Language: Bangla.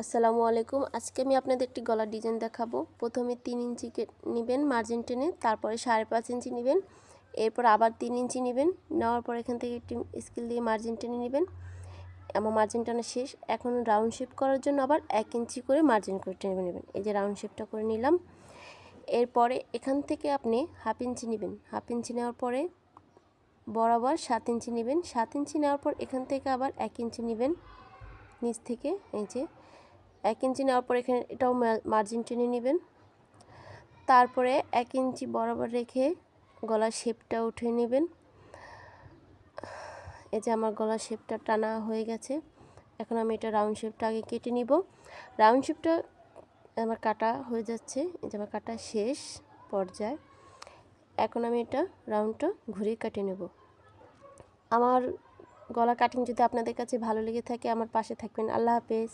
আসসালামু আলাইকুম। আজকে আমি আপনাদের একটি গলার ডিজাইন দেখাবো। প্রথমে তিন ইঞ্চি নেবেন মার্জিন টেনে, তারপরে সাড়ে পাঁচ ইঞ্চি নেবেন, এরপর আবার তিন ইঞ্চি নেবেন, নেওয়ার পর এখান থেকে একটি স্কেল দিয়ে মার্জিন টেনে নেবেন। আমার মার্জিন টানা শেষ। এখন রাউন্ড শেপ করার জন্য আবার এক ইঞ্চি করে মার্জিন করে টেনে নেবেন। এই যে রাউন্ড শেপটা করে নিলাম। এরপরে এখান থেকে আপনি হাফ ইঞ্চি নেবেন। হাফ ইঞ্চি নেওয়ার পরে বরাবর সাত ইঞ্চি নেবেন। সাত ইঞ্চি নেওয়ার পর এখান থেকে আবার এক ইঞ্চি নেবেন। নিচ থেকে এই যে এক ইঞ্চি নেওয়ার পর এখানে এটাও মার্জিন টেনে নেবেন। তারপরে এক ইঞ্চি বরাবর রেখে গলার শেপটা উঠে নেবেন। এই যে আমার গলার শেপটা টানা হয়ে গেছে। এখন আমি এটা রাউন্ড শেপটা আগে কেটে নিব। রাউন্ড শেপটা আমার কাটা হয়ে যাচ্ছে। এই যে আমার কাটা শেষ পর্যায়ে। এখন আমি এটা রাউন্ডটা ঘুরিয়ে কাটিয়ে নেব। আমার গলা কাটিং যদি আপনাদের কাছে ভালো লেগে থাকে, আমার পাশে থাকবেন। আল্লাহ হাফেজ।